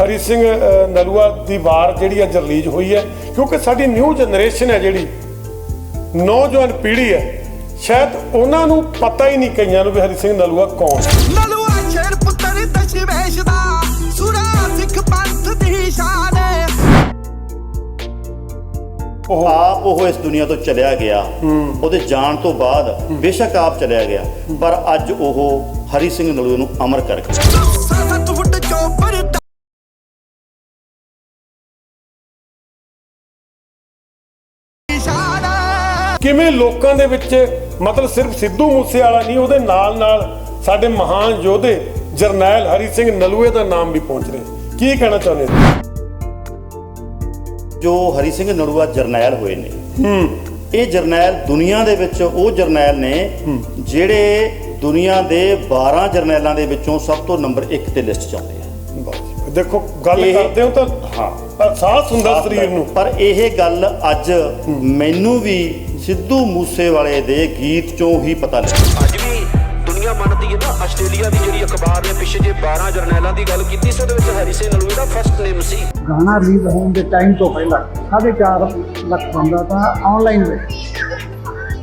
ਹਰੀ ਸਿੰਘ ਨਲੂਆ ਦੀ ਵਾਰ ਜਿਹੜੀ ਅੱਜ ਰਿਲੀਜ਼ ਹੋਈ ਹੈ ਕਿਉਂਕਿ ਸਾਡੀ ਨਿਊ ਜਨਰੇਸ਼ਨ ਹੈ ਜਿਹੜੀ ਨੌਜਵਾਨ ਪੀੜ੍ਹੀ ਹੈ ਸ਼ਾਇਦ ਉਹਨਾਂ ਨੂੰ ਪਤਾ ਹੀ ਨਹੀਂ ਕਈਆਂ ਨੂੰ ਵੀ ਹਰੀ ਸਿੰਘ ਨਲੂਆ ਕੌਣ ਹੈ। ਨਲੂਆ ਸ਼ੇਰ ਪੁੱਤਰ ਦਸ਼ਮੇਸ਼ ਦਾ ਸੁਰਾ ਸਿੱਖ ਪੰਥ ਦੀ ਸ਼ਾਨ ਹੈ। ਉਹ ਆਪ ਉਹ ਇਸ ਦੁਨੀਆ ਤੋਂ ਚਲਿਆ ਗਿਆ। ਉਹਦੇ ਜਾਣ ਤੋਂ ਬਾਅਦ ਬੇਸ਼ੱਕ ਆਪ ਚਲਿਆ ਗਿਆ। ਪਰ ਅੱਜ ਉਹ ਹਰੀ ਸਿੰਘ ਨਲੂਏ ਨੂੰ ਅਮਰ ਕਰ ਗਿਆ। ਸੱਤ ਫੁੱਟ ਚੋਪਰ ਦਾ ਕਿਵੇਂ ਲੋਕਾਂ ਦੇ ਵਿੱਚ ਮਤਲਬ ਸਿਰਫ ਸਿੱਧੂ ਮੂਸੇ ਵਾਲਾ ਨਹੀਂ ਉਹਦੇ ਨਾਲ ਨਾਲ ਸਾਡੇ ਮਹਾਨ ਯੋਧੇ ਜਰਨੈਲ ਹਰੀ ਸਿੰਘ ਨਲੂਏ ਦਾ ਨਾਮ ਵੀ ਪਹੁੰਚ ਰਿਹਾ ਕੀ ਕਹਿਣਾ ਚਾਹੁੰਦੇ ਹੋ ਜੋ ਹਰੀ ਸਿੰਘ ਨਲੂਆ ਜਰਨੈਲ ਹੋਏ ਨੇ ਇਹ ਜਰਨੈਲ ਦੁਨੀਆ ਦੇ ਵਿੱਚ ਉਹ ਜਰਨੈਲ ਨੇ ਜਿਹੜੇ ਦੁਨੀਆ ਦੇ 12 ਜਰਨੈਲਾਂ ਦੇ ਵਿੱਚੋਂ ਸਭ ਤੋਂ ਨੰਬਰ 1 ਤੇ ਲਿਸਟ 'ਚ ਆਉਂਦੇ ਆ। ਦੇਖੋ ਗੱਲ ਕਰਦੇ ਹੋ ਤਾਂ ਹਾਂ। ਸਾਹ ਸੁੰਦਰ ਸਰੀਰ ਨੂੰ। ਪਰ ਇਹ ਗੱਲ ਅੱਜ ਮੈਨੂੰ ਵੀ ਸਿੱਧੂ ਮੂਸੇਵਾਲੇ ਦੇ ਗੀਤ ਚੋਂ ਹੀ ਪਤਾ ਲੱਗੀ ਅੱਜ ਵੀ ਦੁਨੀਆ ਮੰਨਦੀ ਹੈ ਨਾ ਆਸਟ੍ਰੇਲੀਆ ਦੀ ਜਿਹੜੀ ਅਖਬਾਰ ਨੇ ਪਿੱਛੇ ਜੇ 12 ਜਰਨੈਲਾਂ ਦੀ ਗੱਲ ਕੀਤੀ ਸੀ ਉਹਦੇ ਵਿੱਚ ਹਰੀ ਸਿੰਘ ਨਲੂਏ ਦਾ ਫਸਟ ਨੇਮ ਸੀ। ਗਾਣਾ ਰਿਲੀਜ਼ ਹੋਣ ਦੇ ਟਾਈਮ ਤੋਂ ਪਹਿਲਾਂ ਸਾਢੇ ਚਾਰ ਲੱਖ ਬੰਦਾ ਤਾਂ ਆਨਲਾਈਨ ਵੇਖ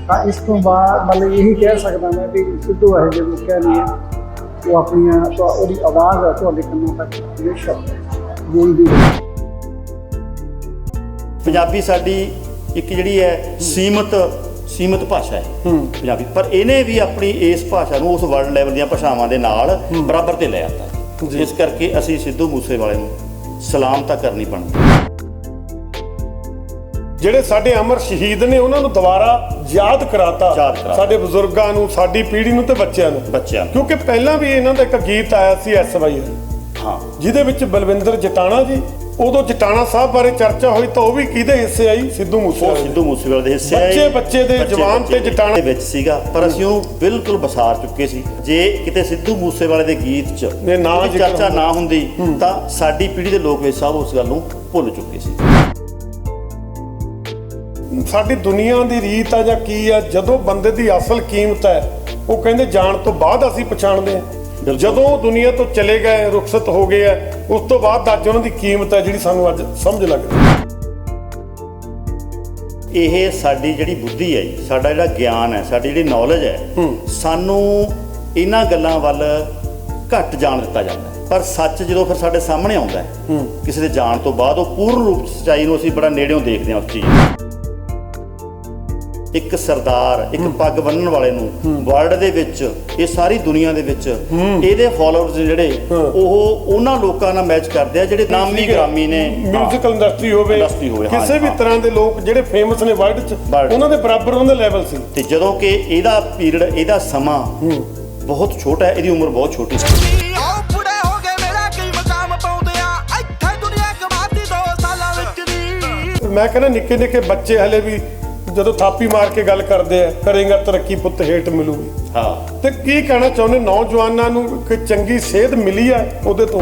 ਤਾਂ ਇਸ ਤੋਂ ਬਾਅਦ ਮਤਲਬ ਇਹੀ ਕਹਿ ਸਕਦਾ ਮੈਂ ਵੀ ਸਿੱਧੂ ਇਹ ਜਿਹੇ ਮੁੱਕਿਆ ਨਹੀਂ ਹੈ ਉਹ ਆਪਣੀਆਂ ਤਾਂ ਉਹਦੀ ਆਵਾਜ਼ ਹੈ ਤੁਹਾਡੇ ਕੰਨਾਂ ਤੱਕ ਹਮੇਸ਼ਾ ਗੂੰਜਦੀ ਰਹੇ। ਪੰਜਾਬੀ ਸਾਡੀ ਇੱਕ ਜਿਹੜੀ ਹੈ ਸੀਮਤ ਸੀਮਤ ਭਾਸ਼ਾ ਹੈ ਪੰਜਾਬੀ। ਪਰ ਇਹਨੇ ਵੀ ਆਪਣੀ ਇਸ ਭਾਸ਼ਾ ਨੂੰ ਉਸ ਵਰਲਡ ਲੈਵਲ ਦੀਆਂ ਭਾਸ਼ਾਵਾਂ ਦੇ ਨਾਲ ਬਰਾਬਰ ਤੇ ਲੈ ਆਤਾ। ਇਸ ਕਰਕੇ ਅਸੀਂ ਸਿੱਧੂ ਮੂਸੇਵਾਲੇ ਨੂੰ ਸਲਾਮ ਤਾਂ ਕਰਨੀ ਬਣਦੀ ਜਿਹੜੇ ਸਾਡੇ ਅਮਰ ਸ਼ਹੀਦ ਨੇ ਉਹਨਾਂ ਨੂੰ ਦੁਬਾਰਾ ਯਾਦ ਕਰਾਤਾ। ਸਾਡੇ ਬਜ਼ੁਰਗਾਂ ਨੂੰ ਸਾਡੀ ਪੀੜ੍ਹੀ ਨੂੰ ਤੇ ਬੱਚਿਆਂ ਨੂੰ। ਬੱਚਿਆਂ ਕਿਉਂਕਿ ਪਹਿਲਾਂ ਵੀ ਇਹਨਾਂ ਦਾ ਇੱਕ ਗੀਤ ਆਇਆ ਸੀ ਐਸਵਾਈ ਹਾਂ। ਜਿਹਦੇ ਵਿੱਚ ਬਲਵਿੰਦਰ ਜਟਾਣਾ ਜੀ ਉਦੋਂ ਜਟਾਣਾ ਸਾਹਿਬ ਬਾਰੇ ਚਰਚਾ ਹੋਈ ਤਾਂ ਉਹ ਵੀ ਕਿਹਦੇ ਹਿੱਸੇ ਆਈ ਸਿੱਧੂ ਉਹ ਮੂਸੇਵਾਲੇ ਸਿੱਧੂ ਮੂਸੇਵਾਲੇ ਦੇ ਹਿੱਸੇ ਬੱਚੇ- ਆਏ। ਬੱਚੇ ਦੇ ਬੱਚੇ- ਜਵਾਨ ਬੱਚੇ ਤੇ ਜਟਾਣਾ- ਦੇ ਵਿੱਚ ਸੀਗਾ ਪਰ ਅਸੀਂ ਉਹਨੂੰ ਬਿਲਕੁਲ ਵਸਾਰ ਚੁੱਕੇ ਸੀ ਜੇ ਕਿਤੇ ਸਿੱਧੂ ਮੂਸੇਵਾਲੇ ਦੇ ਗੀਤ 'ਚ ਨੇ ਨਾਂ ਉਹਦੀ ਜ਼ਿਕਰ ਚਰਚਾ ਹੁੰਦਾ। ਨਾ ਹੁੰਦੀ ਤਾਂ ਸਾਡੀ ਪੀੜ੍ਹੀ ਦੇ ਲੋਕ ਵੀ ਸਭ ਉਸ ਗੱਲ ਨੂੰ ਭੁੱਲ ਚੁੱਕੇ ਸੀ ਸਾਡੀ ਦੁਨੀਆ ਦੀ ਰੀਤ ਆ ਜਾਂ ਕੀ ਆ ਜਦੋਂ ਬੰਦੇ ਦੀ ਅਸਲ ਕੀਮਤ ਹੈ ਉਹ ਕਹਿੰਦੇ ਜਾਣ ਤੋਂ ਬਾਅਦ ਅਸੀਂ ਪਛਾਣਦੇ ਹਾਂ ਬਿਲਕੁਲ। ਜਦੋਂ ਉਹ ਦੁਨੀਆ ਤੋਂ ਚਲੇ ਗਏ ਰੁਖਸਤ ਹੋ ਗਏ ਆ ਉਸ ਤੋਂ ਬਾਅਦ ਅੱਜ ਉਹਨਾਂ ਦੀ ਕੀਮਤ ਹੈ ਜਿਹੜੀ ਸਾਨੂੰ ਅੱਜ ਸਮਝ ਲੱਗ ਰਹੀ ਹੈ। ਇਹ ਸਾਡੀ ਜਿਹੜੀ ਬੁੱਧੀ ਹੈ ਸਾਡਾ ਜਿਹੜਾ ਗਿਆਨ ਹੈ ਸਾਡੀ ਜਿਹੜੀ ਨੌਲੇਜ ਹੈ ਸਾਨੂੰ ਇਹਨਾਂ ਗੱਲਾਂ ਵੱਲ ਘੱਟ ਜਾਣ ਦਿੱਤਾ ਜਾਂਦਾ ਪਰ ਸੱਚ ਜਦੋਂ ਫਿਰ ਸਾਡੇ ਸਾਹਮਣੇ ਆਉਂਦਾ ਹੈ ਕਿਸੇ ਦੇ ਜਾਣ ਤੋਂ ਬਾਅਦ ਉਹ ਪੂਰਨ ਰੂਪ ਸੱਚਾਈ ਨੂੰ ਅਸੀਂ ਬੜਾ ਨੇੜਿਓਂ ਦੇਖਦੇ ਹਾਂ ਉਸ ਚੀਜ਼ ਨੂੰ। ਇੱਕ ਸਰਦਾਰ ਇੱਕ ਪੱਗ ਬੰਨਣ ਵਾਲੇ ਨੂੰ ਵਰਲਡ ਦੇ ਵਿੱਚ ਇਹ ਸਾਰੀ ਦੁਨੀਆ ਦੇ ਵਿੱਚ ਇਹਦੇ ਫਾਲੋਅਰਸ ਜਿਹੜੇ ਉਹ ਉਹਨਾਂ ਲੋਕਾਂ ਨਾਲ ਮੈਚ ਕਰਦੇ ਆ ਜਿਹੜੇ ਨਾਮੀ ਗ੍ਰਾਮੀ ਨੇ। ਮਿਊਜ਼ੀਕਲ ਇੰਡਸਟਰੀ ਹੋਵੇ ਕਿਸੇ ਵੀ। ਤਰ੍ਹਾਂ ਦੇ ਲੋਕ ਜਿਹੜੇ ਫੇਮਸ ਨੇ ਵਰਲਡ 'ਚ। ਉਹਨਾਂ ਦੇ ਬਰਾਬਰ ਉਹਨਾਂ ਦਾ ਲੈਵਲ ਸੀ। ਤੇ ਜਦੋਂ ਕਿ ਇਹਦਾ ਪੀਰੀਅਡ ਇਹਦਾ ਸਮਾਂ ਬਹੁਤ ਛੋਟਾ ਹੈ ਇਹਦੀ ਉਮਰ ਬਹੁਤ ਛੋਟੀ ਸੀ। ਆਓ ਬੁੜੇ ਹੋ ਗਏ ਮੇਰਾ ਕੀ ਮਕਾਮ ਪਾਉਂਦੇ ਆ ਇੱਥੇ ਦੁਨੀਆ ਕਮਾਤੀ ਦੋ ਸਾਲਾਂ ਵਿੱਚ ਦੀ। ਮੈਂ ਕਹਿੰਦਾ ਨਿੱਕੇ ਨਿੱਕੇ ਬੱਚੇ ਹਲੇ ਵੀ ਜਦੋਂ ਥਾਪੀ ਮਾਰ ਕੇ ਗੱਲ ਕਰਦੇ ਆ ਕਰੇਗਾ ਤਰੱਕੀ ਪੁੱਤ ਹੇਠ ਮਿਲੂਗੀ। ਹਾਂ। ਤੇ ਕੀ ਕਹਿਣਾ ਚਾਹੁੰਦੇ? ਨੌਜਵਾਨਾਂ ਨੂੰ ਕਿ ਚੰਗੀ ਸੇਧ ਮਿਲੀ ਆ ਉਹਦੇ ਤੋਂ?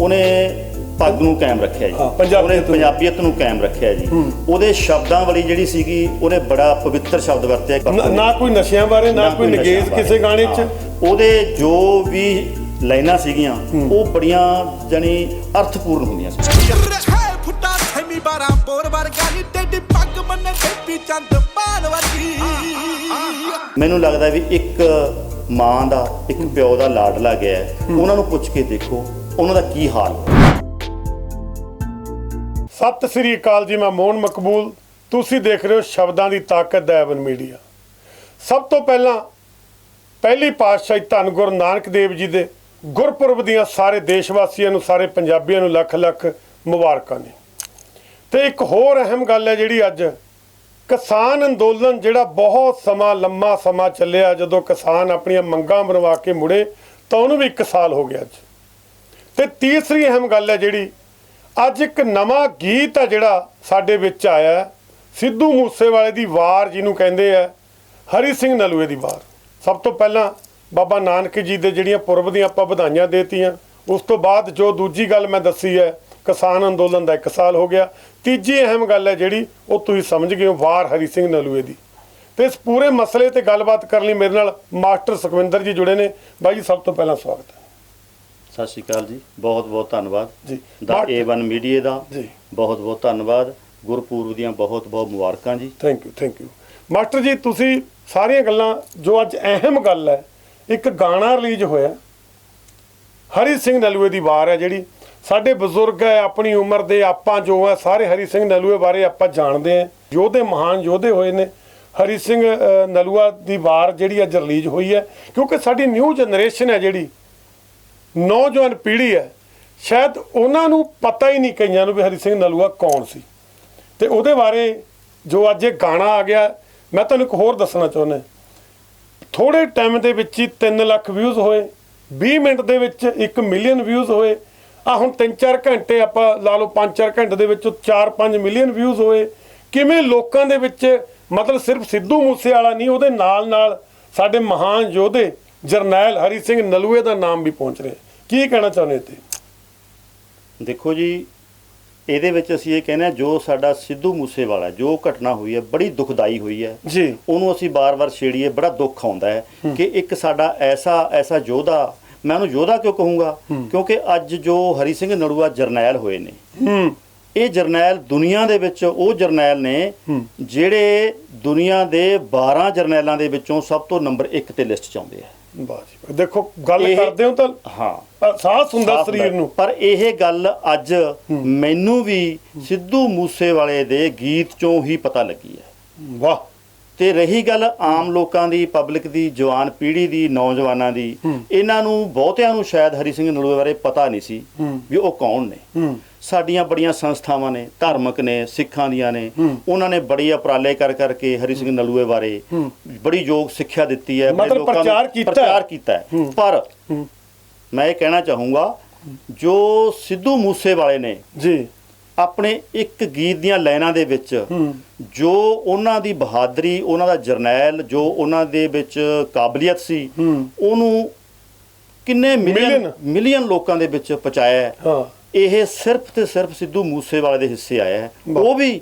ਉਹਨੇ ਪੱਗ ਨੂੰ ਕਾਇਮ ਰੱਖਿਆ ਜੀ। ਉਹਨੇ ਨੂੰ। ਪੰਜਾਬੀਅਤ ਨੂੰ ਕਾਇਮ ਰੱਖਿਆ ਜੀ। ਉਹਦੇ ਸ਼ਬਦਾਂ ਵਾਲੀ ਜਿਹੜੀ ਸੀਗੀ ਉਹਨੇ ਬੜਾ ਪਵਿੱਤਰ ਸ਼ਬਦ ਵਰਤਿਆ ਨਾ- ਨਾ ਕੋਈ ਨਸ਼ਿਆਂ ਬਾਰੇ ਨਾ ਕੋਈ ਨਗੇਜ਼। ਕਿਸੇ ਗਾਣੇ 'ਚ। ਉਹਦੇ ਜੋ ਵੀ ਲਾਈਨਾਂ ਸੀਗੀਆਂ ਉਹ ਬੜੀਆਂ ਜਾਨੀ ਅਰਥਪੂਰਨ ਹੁੰਦੀਆਂ ਸੀ। ਬਾਰਾ ਪੋਰ ਵਰਗਾ ਨੀ ਟੇਡੀ ਪੱਗ ਮੰਨੇ ਬੇਬੀ ਚੰਦ ਪਾਨ ਵਰਗੀ। ਮੈਨੂੰ ਲੱਗਦਾ ਵੀ ਇੱਕ ਮਾਂ ਦਾ ਇੱਕ ਪਿਓ ਦਾ ਲਾਡਲਾ ਗਿਆ ਹੈ। ਉਹਨਾਂ ਨੂੰ ਪੁੱਛ ਕੇ ਦੇਖੋ ਉਹਨਾਂ ਦਾ ਕੀ ਹਾਲ ਸਤਿ ਸ੍ਰੀ ਅਕਾਲ ਜੀ ਮੈਂ ਮੋਹਨ ਮਕਬੂਲ। ਤੁਸੀਂ ਦੇਖ ਰਹੇ ਹੋ ਸ਼ਬਦਾਂ ਦੀ ਤਾਕਤ ਦਾ ਐਵਨ ਮੀਡੀਆ। ਸਭ ਤੋਂ ਪਹਿਲਾਂ ਪਹਿਲੀ ਪਾਤਸ਼ਾਹੀ ਧੰਨ ਗੁਰੂ ਨਾਨਕ ਦੇਵ ਜੀ ਦੇ ਗੁਰਪੁਰਬ ਦੀਆਂ ਸਾਰੇ ਦੇਸ਼ ਵਾਸੀਆਂ ਨੂੰ ਸਾਰੇ ਪੰਜਾਬੀਆਂ ਨੂੰ ਲੱਖ ਲੱਖ ਮੁਬਾਰਕਾਂ ਨੇ। ਤੇ ਇੱਕ ਹੋਰ ਅਹਿਮ ਗੱਲ ਹੈ ਜਿਹੜੀ ਅੱਜ। ਕਿਸਾਨ ਅੰਦੋਲਨ ਜਿਹੜਾ ਬਹੁਤ ਸਮਾਂ, ਲੰਮਾ ਸਮਾਂ ਚੱਲਿਆ, ਜਦੋਂ ਕਿਸਾਨ ਆਪਣੀਆਂ ਮੰਗਾਂ ਬਣਵਾ ਕੇ ਮੁੜੇ, ਤਾਂ ਉਹਨੂੰ ਵੀ 1 ਸਾਲ ਹੋ ਗਿਆ ਅੱਜ। ਤੇ ਤੀਸਰੀ ਅਹਿਮ ਗੱਲ ਹੈ ਜਿਹੜੀ, ਅੱਜ ਇੱਕ ਨਵਾਂ ਗੀਤ ਹੈ ਜਿਹੜਾ ਸਾਡੇ ਵਿੱਚ ਆਇਆ ਸਿੱਧੂ ਮੂਸੇਵਾਲੇ ਦੀ ਵਾਰ ਜਿਹਨੂੰ ਕਹਿੰਦੇ ਆ, ਹਰੀ ਸਿੰਘ ਨਲੂਏ ਦੀ ਵਾਰ। ਸਭ ਤੋਂ ਪਹਿਲਾਂ ਬਾਬਾ ਨਾਨਕ ਜੀ ਦੇ ਜਿਹੜੀਆਂ ਪੁਰਬ ਦੀਆਂ ਆਪਾਂ ਵਧਾਈਆਂ ਦੇਤੀਆਂ ਉਸ ਤੋਂ ਬਾਅਦ ਜੋ ਦੂਜੀ ਗੱਲ ਮੈਂ ਦੱਸੀ ਹੈ ਕਿਸਾਨ ਅੰਦੋਲਨ ਦਾ 1 ਸਾਲ ਹੋ ਗਿਆ। ਤੀਜੀ ਅਹਿਮ ਗੱਲ ਹੈ ਜਿਹੜੀ ਉਹ ਤੁਸੀਂ ਸਮਝ ਗਏ ਹੋ ਵਾਰ ਹਰੀ ਸਿੰਘ ਨਲੂਏ ਦੀ। ਤੇ ਇਸ ਪੂਰੇ ਮਸਲੇ ਤੇ ਗੱਲਬਾਤ ਕਰਨ ਲਈ ਮੇਰੇ ਨਾਲ ਮਾਸਟਰ ਸੁਖਵਿੰਦਰ ਜੀ ਜੁੜੇ ਨੇ। ਬਾਈ ਜੀ ਸਭ ਤੋਂ ਪਹਿਲਾਂ ਸਵਾਗਤ ਹੈ। ਸਤਿ ਸ਼੍ਰੀ ਅਕਾਲ ਜੀ। ਬਹੁਤ ਬਹੁਤ ਧੰਨਵਾਦ। ਜੀ ਦਾ A1 ਮੀਡੀਆ ਦਾ। ਜੀ। ਬਹੁਤ ਬਹੁਤ ਧੰਨਵਾਦ। ਗੁਰਪੂਰਬ ਦੀਆਂ ਬਹੁਤ ਬਹੁਤ ਮੁਬਾਰਕਾਂ ਜੀ। Thank you thank you master ji ਤੁਸੀਂ ਸਾਰੀਆਂ ਗੱਲਾਂ ਜੋ ਅੱਜ ਅਹਿਮ ਗੱਲ ਹੈ ਇੱਕ ਗਾਣਾ ਰਿਲੀਜ਼ ਹੋਇਆ। ਹਰੀ ਸਿੰਘ ਨਲੂਏ ਦੀ ਵਾਰ ਹੈ ਜਿਹੜੀ। ਸਾਡੇ ਬਜ਼ੁਰਗ ਹੈ, ਆਪਣੀ ਉਮਰ ਦੇ ਆਪਾਂ ਜੋ ਹੈ, ਸਾਰੇ ਹਰੀ ਸਿੰਘ ਨਲੂਏ ਬਾਰੇ ਆਪਾਂ ਜਾਣਦੇ ਹਾਂ। ਯੋਧੇ ਮਹਾਨ ਯੋਧੇ ਹੋਏ ਨੇ। ਹਰੀ ਸਿੰਘ ਨਲੂਆ ਦੀ ਵਾਰ ਜਿਹੜੀ ਅੱਜ ਰਿਲੀਜ਼ ਹੋਈ ਹੈ, ਕਿਉਂਕਿ ਸਾਡੀ ਨਿਊ ਜਨਰੇਸ਼ਨ ਹੈ ਜਿਹੜੀ, ਨੌਜਵਾਨ ਪੀੜ੍ਹੀ ਹੈ, ਸ਼ਾਇਦ ਉਹਨਾਂ ਨੂੰ ਪਤਾ ਹੀ ਨਹੀਂ ਕਈਆਂ ਨੂੰ ਵੀ ਹਰੀ ਸਿੰਘ ਨਲੂਆ ਕੌਣ ਸੀ। ਤੇ ਉਹਦੇ ਬਾਰੇ ਜੋ ਅੱਜ ਇਹ ਗਾਣਾ ਆ ਗਿਆ, ਮੈਂ ਤੁਹਾਨੂੰ ਇੱਕ ਹੋਰ ਦੱਸਣਾ ਚਾਹੁੰਦਾ ਥੋੜੇ ਟਾਈਮ ਦੇ ਵਿੱਚ ਹੀ 3 ਲੱਖ ਵਿਊਜ਼ ਹੋਏ 20 ਮਿੰਟ ਦੇ ਵਿੱਚ 1 ਮਿਲੀਅਨ ਵਿਊਜ਼ ਹੋਏ ਆ ਹੁਣ 3-4 ਘੰਟੇ ਆਪਾਂ ਲਾ ਲਓ 5-4 ਘੰਟੇ ਦੇ ਵਿੱਚ 4-5 ਮਿਲੀਅਨ ਵਿਊਜ਼ ਹੋਏ। ਕਿਵੇਂ ਲੋਕਾਂ ਦੇ ਵਿੱਚ ਮਤਲਬ ਸਿਰਫ ਸਿੱਧੂ ਮੂਸੇ ਵਾਲਾ ਨਹੀਂ ਉਹਦੇ ਨਾਲ ਨਾਲ ਸਾਡੇ ਮਹਾਨ ਯੋਧੇ ਜਰਨੈਲ ਹਰੀ ਸਿੰਘ ਨਲੂਏ ਦਾ ਨਾਮ ਵੀ ਪਹੁੰਚ ਰਿਹਾ। ਕੀ ਕਹਿਣਾ ਚਾਹੁੰਦੇ ਤੇ ਦੇਖੋ ਜੀ ਇਹਦੇ ਵਿੱਚ ਅਸੀਂ ਇਹ ਕਹਿੰਦੇ ਹਾਂ ਜੋ ਸਾਡਾ ਸਿੱਧੂ ਮੂਸੇਵਾਲਾ ਜੋ ਘਟਨਾ ਹੋਈ ਹੈ ਬੜੀ ਦੁਖਦਾਈ ਹੋਈ ਹੈ। ਜੀ। ਉਹਨੂੰ ਅਸੀਂ ਬਾਰ-ਬਾਰ ਛੇੜੀਏ ਬੜਾ ਦੁੱਖ ਆਉਂਦਾ ਹੈ ਕਿ ਇੱਕ ਸਾਡਾ ਐਸਾ ਐਸਾ ਯੋਧਾ ਮੈਂ ਉਹਨੂੰ ਯੋਧਾ ਕਿਉਂ ਕਹੂੰਗਾ? ਕਿਉਂਕਿ ਅੱਜ ਜੋ ਹਰੀ ਸਿੰਘ ਨੜੂਆ ਜਰਨੈਲ ਹੋਏ ਨੇ। ਇਹ ਜਰਨੈਲ ਦੁਨੀਆ ਦੇ ਵਿੱਚ ਉਹ ਜਰਨੈਲ ਨੇ ਜਿਹੜੇ ਦੁਨੀਆ ਦੇ 12 ਜਰਨੈਲਾਂ ਦੇ ਵਿੱਚੋਂ ਸਭ ਤੋਂ ਨੰਬਰ 1 ਤੇ ਲਿਸਟ 'ਚ ਆਉਂਦੇ ਆ। ਦੇਖੋ ਗੱਲ ਕਰਦੇ ਹੋ ਤਾਂ ਹਾਂ। ਸਾਹ ਹੁੰਦਾ ਸਰੀਰ। ਨੂੰ। ਪਰ ਇਹ ਗੱਲ ਅੱਜ ਮੈਨੂੰ ਵੀ ਸਿੱਧੂ ਮੂਸੇਵਾਲੇ ਦੇ ਗੀਤ ਚੋਂ ਹੀ ਪਤਾ ਲੱਗੀ ਹੈ। ਵਾਹ। ਤੇ ਰਹੀ ਗੱਲ ਆਮ ਲੋਕਾਂ ਦੀ ਪਬਲਿਕ ਦੀ ਜਵਾਨ ਪੀੜ੍ਹੀ ਦੀ ਨੌਜਵਾਨਾਂ ਦੀ ਇਹਨਾਂ ਨੂੰ ਬਹੁਤਿਆਂ ਨੂੰ ਸ਼ਾਇਦ ਹਰੀ ਸਿੰਘ ਨਲੂਏ ਬਾਰੇ ਪਤਾ ਨਹੀਂ ਸੀ ਵੀ ਉਹ ਕੌਣ ਨੇ। ਸਾਡੀਆਂ ਬੜੀਆਂ ਸੰਸਥਾਵਾਂ ਨੇ ਧਾਰਮਿਕ ਨੇ ਸਿੱਖਾਂ ਦੀਆਂ ਨੇ। ਉਹਨਾਂ ਨੇ ਬੜੀ ਉਪਰਾਲੇ ਕਰ ਕਰਕੇ ਹਰੀ ਸਿੰਘ ਨਲੂਏ ਬਾਰੇ ਬੜੀ ਯੋਗ ਸਿੱਖਿਆ ਦਿੱਤੀ ਹੈ ਮਤਲਬ ਪ੍ਰਚਾਰ ਕੀਤਾ। ਪ੍ਰਚਾਰ ਕੀਤਾ ਹੈ। ਪਰ ਮੈਂ ਇਹ ਕਹਿਣਾ ਚਾਹੂੰਗਾ ਜੋ ਸਿੱਧੂ ਮੂਸੇ ਵਾਲੇ ਨੇ ਜੀ। ਆਪਣੇ ਇੱਕ ਗੀਤ ਦੀਆਂ ਲਾਈਨਾਂ ਦੇ ਵਿੱਚ ਜੋ ਉਹਨਾਂ ਦੀ ਬਹਾਦਰੀ ਉਹਨਾਂ ਦਾ ਜਰਨੈਲ ਜੋ ਉਹਨਾਂ ਦੇ ਵਿੱਚ ਕਾਬਲੀਅਤ ਸੀ ਉਹਨੂੰ ਕਿੰਨੇ ਮਿਲੀਅਨ ਮਿਲੀਅਨ। ਲੋਕਾਂ ਦੇ ਵਿੱਚ ਪਹੁੰਚਾਇਆ ਹੈ। ਇਹ ਸਿਰਫ ਤੇ ਸਿਰਫ ਸਿੱਧੂ ਮੂਸੇਵਾਲੇ ਦੇ ਹਿੱਸੇ ਆਇਆ ਹੈ। ਉਹ ਵੀ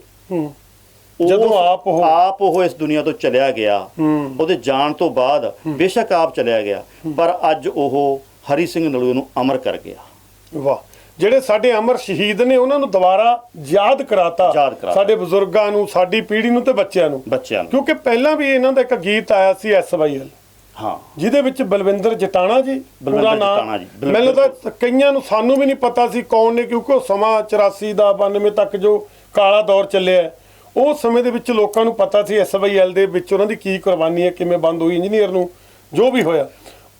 ਜਦੋਂ ਆਪ ਉਹ- ਆਪ ਉਹ ਇਸ ਦੁਨੀਆ ਤੋਂ ਚਲਿਆ ਗਿਆ। ਉਹਦੇ ਜਾਣ ਤੋਂ ਬਾਅਦ ਬੇਸ਼ੱਕ ਆਪ ਚਲਿਆ ਗਿਆ। ਪਰ ਅੱਜ ਉਹ ਹਰੀ ਸਿੰਘ ਨਲੂਏ ਨੂੰ ਅਮਰ ਕਰ ਗਿਆ। ਵਾਹ। ਜਿਹੜੇ ਸਾਡੇ ਅਮਰ ਸ਼ਹੀਦ ਨੇ ਉਹਨਾਂ ਨੂੰ ਦੁਬਾਰਾ ਯਾਦ ਕਰਾਤਾ। ਯਾਦ ਕਰਾਤਾ। ਸਾਡੇ ਬਜ਼ੁਰਗਾਂ ਨੂੰ ਸਾਡੀ ਪੀੜ੍ਹੀ ਨੂੰ ਤੇ ਬੱਚਿਆਂ ਨੂੰ। ਬੱਚਿਆਂ ਨੂੰ। ਕਿਉਂਕਿ ਪਹਿਲਾਂ ਵੀ ਇਹਨਾਂ ਦਾ ਇੱਕ ਗੀਤ ਆਇਆ ਸੀ ਐਸਵਾਈਐਲ ਹਾਂ। ਜਿਹਦੇ ਵਿੱਚ ਬਲਵਿੰਦਰ ਜਟਾਣਾ ਜੀ ਬਲਵਿੰਦਰ ਪੂਰਾ ਨਾਮ ਜਟਾਣਾ ਜੀ, ਬਿਲਕੁਲ। ਮੈਨੂੰ ਤਾਂ ਕਈਆਂ ਨੂੰ ਸਾਨੂੰ ਵੀ ਨਹੀਂ ਪਤਾ ਸੀ ਕੌਣ ਨੇ ਕਿਉਂਕਿ ਉਹ ਸਮਾਂ 84 ਦਾ 92 ਤੱਕ ਜੋ ਕਾਲਾ ਦੌਰ ਚੱਲਿਆ ਹੈ, ਉਸ ਸਮੇਂ ਦੇ ਵਿੱਚ ਲੋਕਾਂ ਨੂੰ ਪਤਾ ਸੀ ਐਸਵਾਈਐਲ ਦੇ ਵਿੱਚ ਉਹਨਾਂ ਦੀ ਕੀ ਕੁਰਬਾਨੀ ਹੈ ਕਿਵੇਂ ਬੰਦ ਹੋਈ ਇੰਜੀਨੀਅਰ ਨੂੰ ਜੋ ਵੀ ਹੋਇਆ।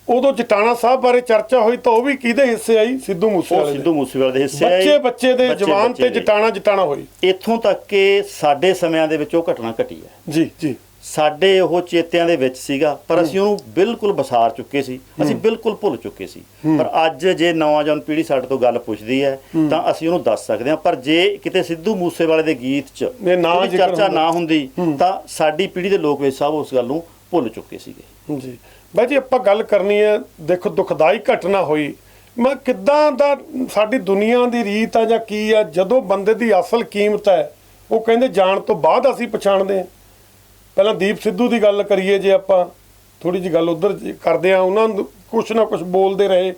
ਉਦੋਂ ਜਟਾਣਾ ਸਾਹਿਬ ਬਾਰੇ ਚਰਚਾ ਹੋਈ ਤਾਂ ਉਹ ਵੀ ਕਿਹਦੇ ਹਿੱਸੇ ਆਈ? ਸਿੱਧੂ ਉਹ ਮੂਸੇਵਾਲੇ ਸਿੱਧੂ ਦੇ ਮੂਸੇਵਾਲੇ ਦੇ ਹਿੱਸੇ ਆਏ। ਬੱਚੇ ਬੱਚੇ ਦੇ ਬੱਚੇ ਜਵਾਨ ਬੱਚੇ ਤੇ ਦੇ। ਜਟਾਣਾ ਜਟਾਣਾ ਹੋਈ। ਇੱਥੋਂ ਤੱਕ ਕਿ ਸਾਡੇ ਸਮਿਆਂ ਦੇ ਵਿੱਚ ਉਹ ਘਟਨਾ ਘਟੀ ਹੈ। ਜੀ ਜੀ। ਸਾਡੇ ਉਹ ਚੇਤਿਆਂ ਦੇ ਵਿੱਚ ਸੀਗਾ ਪਰ ਅਸੀਂ ਉਹਨੂੰ ਬਿਲਕੁਲ ਵਿਸਾਰ ਚੁੱਕੇ ਸੀ। ਅਸੀਂ ਬਿਲਕੁਲ ਭੁੱਲ ਚੁੱਕੇ ਸੀ। ਪਰ ਅੱਜ ਜੇ ਨੌਜਵਾਨ ਪੀੜ੍ਹੀ ਸਾਡੇ ਤੋਂ ਗੱਲ ਪੁੱਛਦੀ ਹੈ ਤਾਂ ਅਸੀਂ ਉਹਨੂੰ ਦੱਸ ਸਕਦੇ ਹਾਂ। ਪਰ ਜੇ ਕਿਤੇ ਸਿੱਧੂ ਮੂਸੇਵਾਲੇ ਦੇ ਗੀਤ 'ਚ ਇਹ ਨਾਂ ਉਹਦੀ ਜ਼ਿਕਰ ਚਰਚਾ ਹੁੰਦਾ। ਨਾ ਹੁੰਦੀ ਤਾਂ ਸਾਡੀ ਪੀੜ੍ਹੀ ਦੇ ਲੋਕ ਵੀ ਸਭ ਉਸ ਗੱਲ ਨੂੰ ਭੁੱਲ ਚੁੱਕੇ ਸੀਗੇ। ਜੀ। ਬਾਈ ਜੀ, ਆਪਾਂ ਗੱਲ ਕਰਨੀ ਹੈ, ਦੇਖੋ, ਦੁਖਦਾਈ ਘਟਨਾ ਹੋਈ। ਮੈਂ ਕਿੱਦਾਂ ਦਾ ਸਾਡੀ ਦੁਨੀਆ ਦੀ ਰੀਤ ਆ ਜਾਂ ਕੀ ਆ, ਜਦੋਂ ਬੰਦੇ ਦੀ ਅਸਲ ਕੀਮਤ ਹੈ, ਉਹ ਕਹਿੰਦੇ ਜਾਣ ਤੋਂ ਬਾਅਦ ਅਸੀਂ ਪਛਾਣਦੇ ਹਾਂ। ਪਹਿਲਾਂ ਦੀਪ ਸਿੱਧੂ ਦੀ ਗੱਲ ਕਰੀਏ ਜੇ ਆਪਾਂ ਥੋੜੀ ਜੀ ਗੱਲ ਉਧਰ ਕਰਦੇ ਆ ਉਹਨਾਂ ਨੂੰ ਕੁਛ ਨਾ ਕੁਛ ਬੋਲਦੇ ਰਹੇ।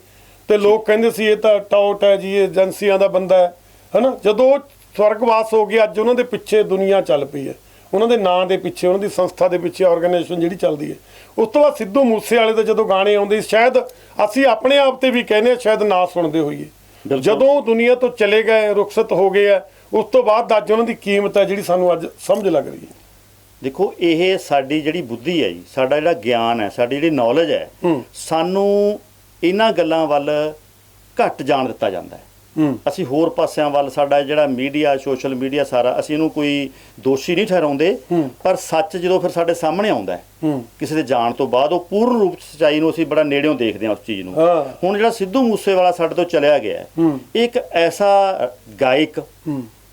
ਤੇ ਲੋਕ ਕਹਿੰਦੇ ਸੀ, ਇਹ ਤਾਂ ਟੌਟ ਹੈ ਜੀ, ਇਹ ਏਜੰਸੀਆਂ ਦਾ ਬੰਦਾ ਹੈ, ਹਨਾ? ਜਦੋਂ ਉਹ ਸਵਰਗਵਾਸ ਹੋ ਗਿਆ, ਅੱਜ ਉਹਨਾਂ ਦੇ ਪਿੱਛੇ ਦੁਨੀਆ ਚੱਲ ਪਈ ਹੈ। ਉਹਨਾਂ ਦੇ ਨਾਂ ਦੇ ਪਿੱਛੇ ਉਹਨਾਂ ਦੀ ਸੰਸਥਾ ਦੇ ਪਿੱਛੇ ਆਰਗੇਨਾਈਜੇਸ਼ਨ ਜਿਹੜੀ ਚੱਲਦੀ ਹੈ ਉਸ ਤੋਂ ਬਾਅਦ ਸਿੱਧੂ ਮੂਸੇ ਵਾਲੇ ਦੇ ਜਦੋਂ ਗਾਣੇ ਆਉਂਦੇ ਸ਼ਾਇਦ ਅਸੀਂ ਆਪਣੇ ਆਪ ਤੇ ਵੀ ਕਹਿੰਦੇ ਸ਼ਾਇਦ ਨਾ ਸੁਣਦੇ ਹੋਈਏ। ਜਦੋਂ ਉਹ ਦੁਨੀਆ ਤੋਂ ਚਲੇ ਗਏ ਰੁਖਸਤ ਹੋ ਗਏ ਆ ਉਸ ਤੋਂ ਬਾਅਦ ਅੱਜ ਉਹਨਾਂ ਦੀ ਕੀਮਤ ਹੈ ਜਿਹੜੀ ਸਾਨੂੰ ਅੱਜ ਸਮਝ ਲੱਗ ਰਹੀ ਹੈ ਦੇਖੋ ਇਹ ਸਾਡੀ ਜਿਹੜੀ ਬੁੱਧੀ ਹੈ ਜੀ ਸਾਡਾ ਜਿਹੜਾ ਗਿਆਨ ਹੈ ਸਾਡੀ ਜਿਹੜੀ ਨੌਲੇਜ ਹੈ। ਸਾਨੂੰ ਇਹਨਾਂ ਗੱਲਾਂ ਵੱਲ ਘੱਟ ਜਾਣ ਦਿੱਤਾ ਜਾਂਦਾ ਹੂੰ ਅਸੀਂ ਹੋਰ ਪਾਸਿਆਂ ਵੱਲ ਸਾਡਾ ਜਿਹੜਾ ਮੀਡੀਆ ਸੋਸ਼ਲ ਮੀਡੀਆ ਸਾਰਾ ਅਸੀਂ ਇਹਨੂੰ ਕੋਈ ਦੋਸ਼ੀ ਨਹੀਂ ਠਹਿਰਾਉਂਦੇ ਪਰ ਸੱਚ ਜਦੋਂ ਫਿਰ ਸਾਡੇ ਸਾਹਮਣੇ ਆਉਂਦਾ ਹੈ ਕਿਸੇ ਦੇ ਜਾਣ ਤੋਂ ਬਾਅਦ ਉਹ ਪੂਰਨ ਰੂਪ ਚ ਸਚਾਈ ਨੂੰ ਅਸੀਂ ਬੜਾ ਨੇੜਿਓਂ ਦੇਖਦੇ ਹਾਂ ਉਸ ਚੀਜ਼ ਨੂੰ। ਹੁਣ ਜਿਹੜਾ ਸਿੱਧੂ ਮੂਸੇਵਾਲਾ ਸਾਡੇ ਤੋਂ ਚਲਿਆ ਗਿਆ। ਇੱਕ ਐਸਾ ਗਾਇਕ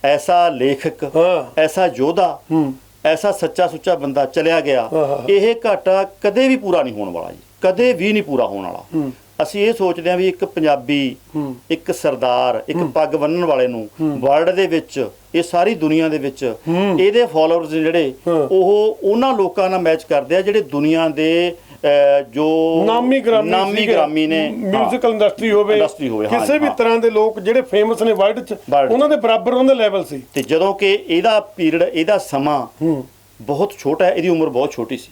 ਐਸਾ ਲੇਖਕ। ਐਸਾ ਯੋਧਾ ਐਸਾ ਸੱਚਾ ਸੁੱਚਾ ਬੰਦਾ ਚਲਿਆ ਗਿਆ। ਇਹ ਘਾਟਾ ਕਦੇ ਵੀ ਪੂਰਾ ਨਹੀਂ ਹੋਣ ਵਾਲਾ ਜੀ ਕਦੇ ਵੀ ਨਹੀਂ ਪੂਰਾ ਹੋਣ ਵਾਲਾ। ਅਸੀਂ ਇਹ ਸੋਚਦੇ ਹਾਂ ਵੀ ਇੱਕ ਪੰਜਾਬੀ। ਇੱਕ ਸਰਦਾਰ ਇੱਕ ਪੱਗ ਬੰਨਣ ਵਾਲੇ ਨੂੰ ਵਰਲਡ ਦੇ ਵਿੱਚ ਇਹ ਸਾਰੀ ਦੁਨੀਆ ਦੇ ਵਿੱਚ ਇਹਦੇ ਫਾਲੋਅਰਸ ਜਿਹੜੇ। ਉਹ ਉਹਨਾਂ ਲੋਕਾਂ ਨਾਲ ਮੈਚ ਕਰਦੇ ਆ ਜਿਹੜੇ ਦੁਨੀਆ ਦੇ ਜੋ ਨਾਮੀ ਗ੍ਰਾਮੀ ਨਾਮੀ। ਗ੍ਰਾਮੀ ਨੇ ਮਿਊਜ਼ੀਕਲ ਇੰਡਸਟਰੀ ਹੋਵੇ ਇੰਡਸਟਰੀ ਹੋਵੇ, ਹਾਂ, ਕਿਸੇ ਵੀ। ਤਰ੍ਹਾਂ ਦੇ ਲੋਕ ਜਿਹੜੇ ਫੇਮਸ ਨੇ ਵਰਲਡ 'ਚ। ਉਹਨਾਂ ਦੇ ਬਰਾਬਰ ਉਹਨਾਂ ਦਾ ਲੈਵਲ ਸੀ ਤੇ ਜਦੋਂ ਕਿ ਇਹਦਾ ਪੀਰੀਅਡ ਇਹਦਾ ਸਮਾਂ ਬਹੁਤ ਛੋਟਾ ਹੈ ਇਹਦੀ ਉਮਰ ਬਹੁਤ ਛੋਟੀ ਸੀ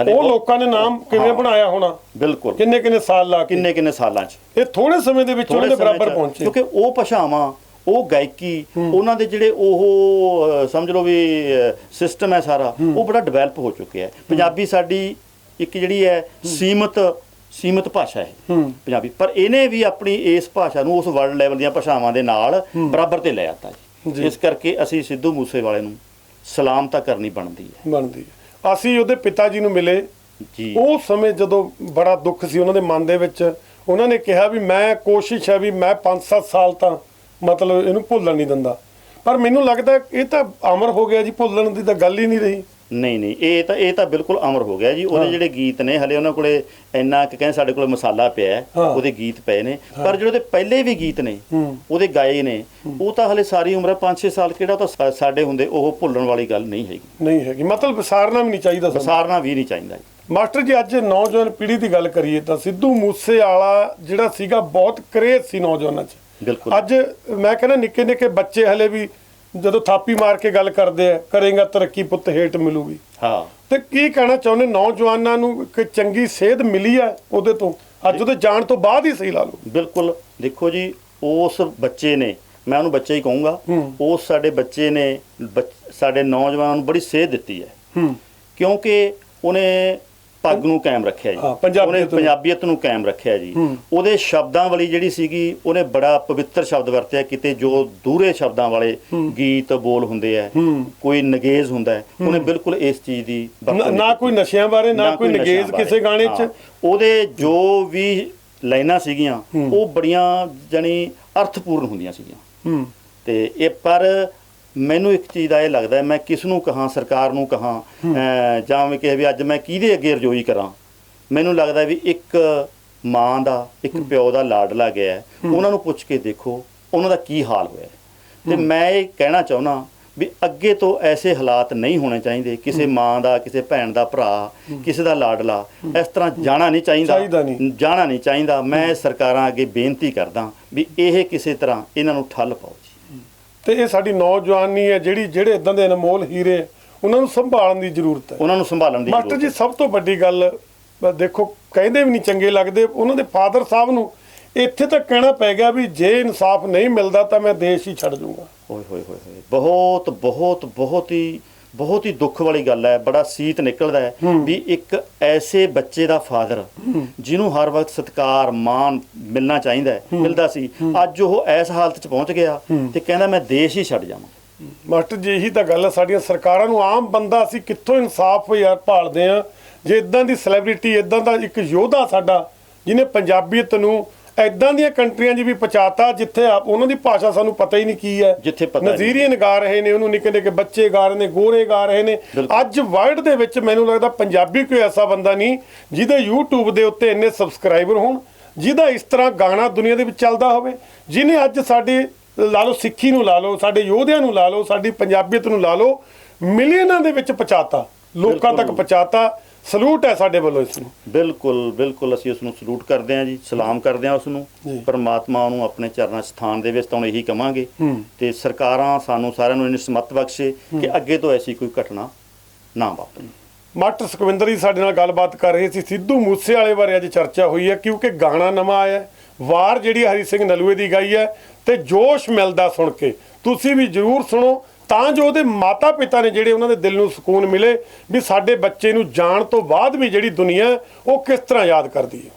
ਹਲੇ ਉਹ ਲੋਕਾਂ ਨੇ ਨਾਮ ਕਿਵੇਂ ਬਣਾਇਆ ਹੋਣਾ? ਬਿਲਕੁਲ। ਕਿੰਨੇ ਕਿੰਨੇ ਸਾਲ ਲਾ ਕੇ? ਕਿੰਨੇ ਕਿੰਨੇ ਸਾਲਾਂ 'ਚ ਇਹ ਥੋੜੇ ਸਮੇਂ ਦੇ ਵਿੱਚ ਥੋੜ੍ਹੇ ਉਹਨਾਂ ਦੇ ਸਮੇਂ ਬਰਾਬਰ ਪਹੁੰਚੇ। ਕਿਉਂਕਿ ਉਹ ਭਾਸ਼ਾਵਾਂ ਉਹ ਗਾਇਕੀ ਉਹਨਾਂ ਦੇ ਜਿਹੜੇ ਉਹ ਸਮਝ ਲਓ ਵੀ ਸਿਸਟਮ ਹੈ ਸਾਰਾ ਉਹ ਬੜਾ ਡਿਵੈਲਪ ਹੋ ਚੁੱਕਿਆ ਹੈ। ਪੰਜਾਬੀ ਸਾਡੀ ਇੱਕ ਜਿਹੜੀ ਹੈ ਸੀਮਤ ਸੀਮਤ ਭਾਸ਼ਾ ਹੈ। ਪੰਜਾਬੀ। ਪਰ ਇਹਨੇ ਵੀ ਆਪਣੀ ਇਸ ਭਾਸ਼ਾ ਨੂੰ ਉਸ ਵਰਲਡ ਲੈਵਲ ਦੀਆਂ ਭਾਸ਼ਾਵਾਂ ਦੇ ਨਾਲ ਬਰਾਬਰ ਤੇ ਲੈ ਆਤਾ। ਜੀ। ਇਸ ਕਰਕੇ ਅਸੀਂ ਸਿੱਧੂ ਮੂਸੇ ਵਾਲੇ ਨੂੰ ਸਲਾਮ ਤਾਂ ਕਰਨੀ ਬਣਦੀ ਹੈ। ਬਣਦੀ ਹੈ। ਅਸੀਂ ਉਹਦੇ ਪਿਤਾ ਜੀ ਨੂੰ ਮਿਲੇ। ਜੀ। ਉਹ ਸਮੇਂ ਜਦੋਂ ਬੜਾ ਦੁੱਖ ਸੀ ਉਹਨਾਂ ਦੇ ਮਨ ਦੇ ਵਿੱਚ ਉਹਨਾਂ ਨੇ ਕਿਹਾ ਵੀ ਮੈਂ ਕੋਸ਼ਿਸ਼ ਹੈ ਵੀ ਮੈਂ 5-7 ਸਾਲ ਤਾਂ ਮਤਲਬ ਇਹਨੂੰ ਭੁੱਲਣ ਨਹੀਂ ਦਿੰਦਾ। ਪਰ ਮੈਨੂੰ ਲੱਗਦਾ ਇਹ ਤਾਂ ਅਮਰ ਹੋ ਗਿਆ ਜੀ ਭੁੱਲਣ ਦੀ ਤਾਂ ਗੱਲ ਹੀ ਨਹੀਂ ਰਹੀ। ਨਹੀਂ ਨਹੀਂ ਇਹ ਤਾਂ ਇਹ ਤਾਂ ਬਿਲਕੁਲ ਅਮਰ ਹੋ ਗਿਆ ਜੀ। ਉਹਦੇ ਜਿਹੜੇ ਗੀਤ ਨੇ ਹਲੇ ਉਹਨਾਂ ਕੋਲੇ ਇੰਨਾ ਕਿ ਕਹਿੰਦੇ ਸਾਡੇ ਕੋਲ ਮਸਾਲਾ ਪਿਆ। ਉਹਦੇ ਗੀਤ ਪਏ ਨੇ। ਪਰ ਜਿਹੜੇ ਉਹਦੇ ਪਹਿਲੇ ਵੀ ਗੀਤ ਨੇ ਉਹਦੇ ਗਾਏ ਨੇ ਉਹ ਤਾਂ ਹਲੇ ਸਾਰੀ ਉਮਰ 5-6 ਸਾਲ ਕਿਹੜਾ ਤਾਂ ਸਾਡੇ ਹੁੰਦੇ ਉਹ ਭੁੱਲਣ ਵਾਲੀ ਗੱਲ ਨਹੀਂ ਹੈਗੀ। ਨਹੀਂ ਹੈਗੀ। ਮਤਲਬ ਵਿਸਾਰਨਾ ਵੀ ਨਹੀਂ ਚਾਹੀਦਾ। ਵਿਸਾਰਨਾ ਵੀ ਨਹੀਂ ਚਾਹੀਦਾ ਮਾਸਟਰ ਜੀ ਅੱਜ ਨੌਜਵਾਨ ਪੀੜ੍ਹੀ ਦੀ ਗੱਲ ਕਰੀਏ ਤਾਂ ਸਿੱਧੂ ਮੂਸੇ ਵਾਲਾ ਜਿਹੜਾ ਸੀਗਾ ਬਹੁਤ ਕਰੇਜ਼ ਸੀ ਨੌਜਵਾਨਾਂ 'ਚ। ਬਿਲਕੁਲ। ਅੱਜ ਮੈਂ ਕਹਿੰਦਾ ਨਿੱਕੇ ਨਿੱਕੇ ਬੱਚੇ ਹਲੇ ਵੀ ਜਦੋਂ ਥਾਪੀ ਮਾਰ ਕੇ ਗੱਲ ਕਰਦੇ ਆ ਕਰੇਗਾ ਤਰੱਕੀ ਪੁੱਤ ਹੇਟ ਮਿਲੂਗੀ। ਹਾਂ। ਤੇ ਕੀ ਕਹਿਣਾ ਚਾਹੁੰਦੇ? ਨੌਜਵਾਨਾਂ ਨੂੰ ਕਿ ਚੰਗੀ ਸੇਧ ਮਿਲੀ ਆ ਉਹਦੇ ਤੋਂ? ਅੱਜ ਉਹਦੇ ਜਾਣ ਤੋਂ ਬਾਅਦ ਹੀ ਸਹੀ ਲਾ ਲਓ। ਬਿਲਕੁਲ। ਦੇਖੋ ਜੀ ਉਸ ਬੱਚੇ ਨੇ ਮੈਂ ਉਹਨੂੰ ਬੱਚਾ ਹੀ ਕਹੂੰਗਾ ਉਸ ਸਾਡੇ ਬੱਚੇ ਨੇ ਸਾਡੇ ਨੌਜਵਾਨਾਂ ਨੂੰ ਬੜੀ ਸੇਧ ਦਿੱਤੀ ਹੈ। ਹੂੰ। ਕਿਉਂਕਿ ਉਹਨੇ ਪੱਗ ਨੂੰ ਕਾਇਮ ਰੱਖਿਆ ਜੀ। ਉਹਨੇ ਨੂੰ। ਪੰਜਾਬੀਅਤ ਨੂੰ ਕਾਇਮ ਰੱਖਿਆ ਜੀ। ਉਹਦੇ ਸ਼ਬਦਾਂ ਵਾਲੀ ਜਿਹੜੀ ਸੀਗੀ ਉਹਨੇ ਬੜਾ ਪਵਿੱਤਰ ਸ਼ਬਦ ਵਰਤਿਆ। ਕਿਤੇ ਜੋ ਦੂਰੇ ਸ਼ਬਦਾਂ ਵਾਲੇ ਗੀਤ ਬੋਲ ਹੁੰਦੇ ਆ ਕੋਈ ਨਗੇਜ਼ ਹੁੰਦਾ ਹੈ ਉਹਨੇ ਬਿਲਕੁਲ ਇਸ ਚੀਜ਼ ਦੀ ਨਾ-। ਕੋਈ ਨਸ਼ਿਆਂ ਬਾਰੇ ਨਾ ਕੋਈ ਨਗੇਜ਼। ਕਿਸੇ ਗਾਣੇ 'ਚ। ਉਹਦੇ ਜੋ ਵੀ ਲਾਈਨਾਂ ਸੀਗੀਆਂ ਉਹ ਬੜੀਆਂ ਜਣੀ ਅਰਥਪੂਰਨ ਹੁੰਦੀਆਂ ਸੀਗੀਆਂ। ਤੇ ਇਹ ਪਰ ਮੈਨੂੰ ਇੱਕ ਚੀਜ਼ ਦਾ ਇਹ ਲੱਗਦਾ ਮੈਂ ਕਿਸ ਨੂੰ ਕਹਾਂ ਸਰਕਾਰ ਨੂੰ ਕਹਾਂ ਜਾਂ ਮੈਂ ਕਿਹਾ ਵੀ ਅੱਜ ਮੈਂ ਕਿਹਦੇ ਅੱਗੇ ਰਜੋਈ ਕਰਾਂ? ਮੈਨੂੰ ਲੱਗਦਾ ਵੀ ਇੱਕ ਮਾਂ ਦਾ ਇੱਕ ਪਿਓ ਦਾ ਲਾਡਲਾ ਗਿਆ ਉਹਨਾਂ ਨੂੰ ਪੁੱਛ ਕੇ ਦੇਖੋ ਉਹਨਾਂ ਦਾ ਕੀ ਹਾਲ ਹੋਇਆ। ਤੇ ਮੈਂ ਇਹ ਕਹਿਣਾ ਚਾਹੁੰਦਾ ਵੀ ਅੱਗੇ ਤੋਂ ਐਸੇ ਹਾਲਾਤ ਨਹੀਂ ਹੋਣੇ ਚਾਹੀਦੇ। ਕਿਸੇ ਮਾਂ ਦਾ ਕਿਸੇ ਭੈਣ ਦਾ ਭਰਾ ਕਿਸੇ ਦਾ ਲਾਡਲਾ ਇਸ ਤਰ੍ਹਾਂ ਜਾਣਾ ਨਹੀਂ ਚਾਹੀਦਾ। ਜਾਣਾ ਨਹੀਂ ਚਾਹੀਦਾ। ਮੈਂ ਸਰਕਾਰਾਂ ਅੱਗੇ ਬੇਨਤੀ ਕਰਦਾ ਵੀ ਇਹ ਕਿਸੇ ਤਰ੍ਹਾਂ ਇਹਨਾਂ ਨੂੰ ਠੱਲ ਪਾਓ ਤੇ ਇਹ ਸਾਡੀ ਨੌਜਵਾਨੀ ਹੈ ਜਿਹੜੀ ਜਿਹੜੇ ਇਦਾਂ ਦੇ ਅਨਮੋਲ ਹੀਰੇ ਉਹਨਾਂ ਨੂੰ ਸੰਭਾਲਣ ਦੀ ਜ਼ਰੂਰਤ ਹੈ। ਉਹਨਾਂ ਨੂੰ ਸੰਭਾਲਣ ਦੀ ਮਾਸਟਰ ਜੀ ਸਭ ਤੋਂ ਵੱਡੀ ਗੱਲ ਦੇਖੋ ਕਹਿੰਦੇ ਵੀ ਨਹੀਂ ਚੰਗੇ ਲੱਗਦੇ ਉਹਨਾਂ ਦੇ ਫਾਦਰ ਸਾਹਿਬ ਨੂੰ ਇੱਥੇ ਤੱਕ ਕਹਿਣਾ ਪੈ ਗਿਆ ਵੀ ਜੇ ਇਨਸਾਫ ਨਹੀਂ ਮਿਲਦਾ ਤਾਂ ਮੈਂ ਦੇਸ਼ ਹੀ ਛੱਡ ਦੂੰਗਾ। ਓਏ ਹੋਏ ਹੋਏ ਹੋਏ ਬਹੁਤ ਬਹੁਤ ਬਹੁਤ ਹੀ ਬਹੁਤ ਹੀ ਦੁੱਖ ਵਾਲੀ ਗੱਲ ਹੈ ਬੜਾ ਸੀਤ ਨਿਕਲਦਾ ਹੈ ਵੀ ਇੱਕ ਐਸੇ ਬੱਚੇ ਦਾ ਫਾਦਰ ਜਿਹਨੂੰ ਹਰ ਵਕਤ ਸਤਿਕਾਰ ਮਾਣ ਮਿਲਣਾ ਚਾਹੀਦਾ ਹੈ ਮਿਲਦਾ ਸੀ। ਅੱਜ ਉਹ ਐਸ ਹਾਲਤ 'ਚ ਪਹੁੰਚ ਗਿਆ ਤੇ ਕਹਿੰਦਾ ਮੈਂ ਦੇਸ਼ ਹੀ ਛੱਡ ਜਾਵਾਂ। ਮਾਸਟਰ ਜੀ ਇਹੀ ਤਾਂ ਗੱਲ ਹੈ ਸਾਡੀਆਂ ਸਰਕਾਰਾਂ ਨੂੰ ਆਮ ਬੰਦਾ ਅਸੀਂ ਕਿੱਥੋਂ ਇਨਸਾਫ ਯਾਰ ਭਾਲਦੇ ਆ ਜੇ ਇਦਾਂ ਦੀ ਸੈਲੀਬ੍ਰਿਟੀ ਇਦਾਂ ਦਾ ਇੱਕ ਯੋਧਾ ਸਾਡਾ ਜਿਹਨੇ ਪੰਜਾਬੀਅਤ ਨੂੰ ਇਦਾਂ ਦੀਆਂ ਕੰਟਰੀਆਂ 'ਚ ਵੀ ਪਹੁੰਚਾਤਾ ਜਿੱਥੇ ਆਪ ਉਹਨਾਂ ਦੀ ਭਾਸ਼ਾ ਸਾਨੂੰ ਪਤਾ ਹੀ ਨਹੀਂ ਕੀ ਹੈ ਜਿੱਥੇ ਪਤਾ ਨਹੀਂ। ਨਜ਼ੀਰੀਅਨ ਗਾ ਰਹੇ ਨੇ ਉਹਨੂੰ ਨਿੱਕੇ ਨਿੱਕੇ ਬੱਚੇ ਗਾ ਰਹੇ ਨੇ ਗੋਰੇ ਗਾ ਰਹੇ ਨੇ। ਅੱਜ ਵਰਲਡ ਦੇ ਵਿੱਚ ਮੈਨੂੰ ਲੱਗਦਾ ਪੰਜਾਬੀ ਕੋਈ ਐਸਾ ਬੰਦਾ ਨਹੀਂ ਜਿਹਦੇ YouTube ਦੇ ਉੱਤੇ ਇੰਨੇ ਸਬਸਕ੍ਰਾਈਬਰ ਹੋਣ ਜਿਹਦਾ ਇਸ ਤਰ੍ਹਾਂ ਗਾਣਾ ਦੁਨੀਆ ਦੇ ਵਿੱਚ ਚੱਲਦਾ ਹੋਵੇ ਜਿਹਨੇ ਅੱਜ ਸਾਡੇ ਲਾ ਲਓ ਸਿੱਖੀ ਨੂੰ ਲਾ ਲਓ ਸਾਡੇ ਯੋਧਿਆਂ ਨੂੰ ਲਾ ਲਓ ਸਾਡੀ ਪੰਜਾਬੀਅਤ ਨੂੰ ਲਾ ਲਓ ਮਿਲੀਅਨਾਂ ਦੇ ਵਿੱਚ ਪਹੁੰਚਾਤਾ ਲੋਕਾਂ ਤੱਕ। ਪਹੁੰਚਾਤਾ ਸਲੂਟ ਹੈ ਸਾਡੇ ਵੱਲੋਂ ਇਸ ਨੂੰ। ਬਿਲਕੁਲ ਬਿਲਕੁਲ ਅਸੀਂ ਉਸ ਨੂੰ ਸਲੂਟ ਕਰਦੇ ਹਾਂ ਜੀ ਸਲਾਮ ਕਰਦੇ ਹਾਂ ਉਸ ਨੂੰ ਜੀ। ਪਰਮਾਤਮਾ ਨੂੰ ਆਪਣੇ ਚਰਨਾਂ 'ਚ ਸਥਾਨ ਦੇਵੇ ਤਾਂ ਇਹੀ ਕਵਾਂਗੇ। ਤੇ ਸਰਕਾਰਾਂ ਸਾਨੂੰ ਸਾਰਿਆਂ ਨੂੰ ਇਹਨੇ ਸਮਤ ਬਖਸ਼ੇ ਕਿ ਅੱਗੇ ਤੋਂ ਐਸੀ ਕੋਈ ਘਟਨਾ ਨਾ ਵਾਪਰੇ। ਮਾਸਟਰ ਸੁਖਵਿੰਦਰ ਜੀ ਸਾਡੇ ਨਾਲ ਗੱਲਬਾਤ ਕਰ ਰਹੇ ਸੀ। ਸਿੱਧੂ ਮੂਸੇ ਵਾਲੇ ਬਾਰੇ ਅੱਜ ਚਰਚਾ ਹੋਈ ਹੈ ਕਿਉਂਕਿ ਗਾਣਾ ਨਵਾਂ ਆਇਆ ਹੈ। ਵਾਰ ਜਿਹੜੀ ਹਰੀ ਸਿੰਘ ਨਲੂਏ ਦੀ ਗਾਈ ਹੈ ਤੇ ਜੋਸ਼ ਮਿਲਦਾ ਸੁਣ ਕੇ। ਤੁਸੀਂ ਵੀ ਜਰੂਰ ਸੁਣੋ। ਤਾਂ ਜੋ ਉਹਦੇ ਮਾਤਾ ਪਿਤਾ ਨੇ ਜਿਹੜੇ ਉਹਨਾਂ ਦੇ ਦਿਲ ਨੂੰ ਸਕੂਨ ਮਿਲੇ ਵੀ ਸਾਡੇ ਬੱਚੇ ਨੂੰ ਜਾਣ ਤੋਂ ਬਾਅਦ ਵੀ ਜਿਹੜੀ ਦੁਨੀਆ ਉਹ ਕਿਸ ਤਰ੍ਹਾਂ ਯਾਦ ਕਰਦੀ ਹੈ।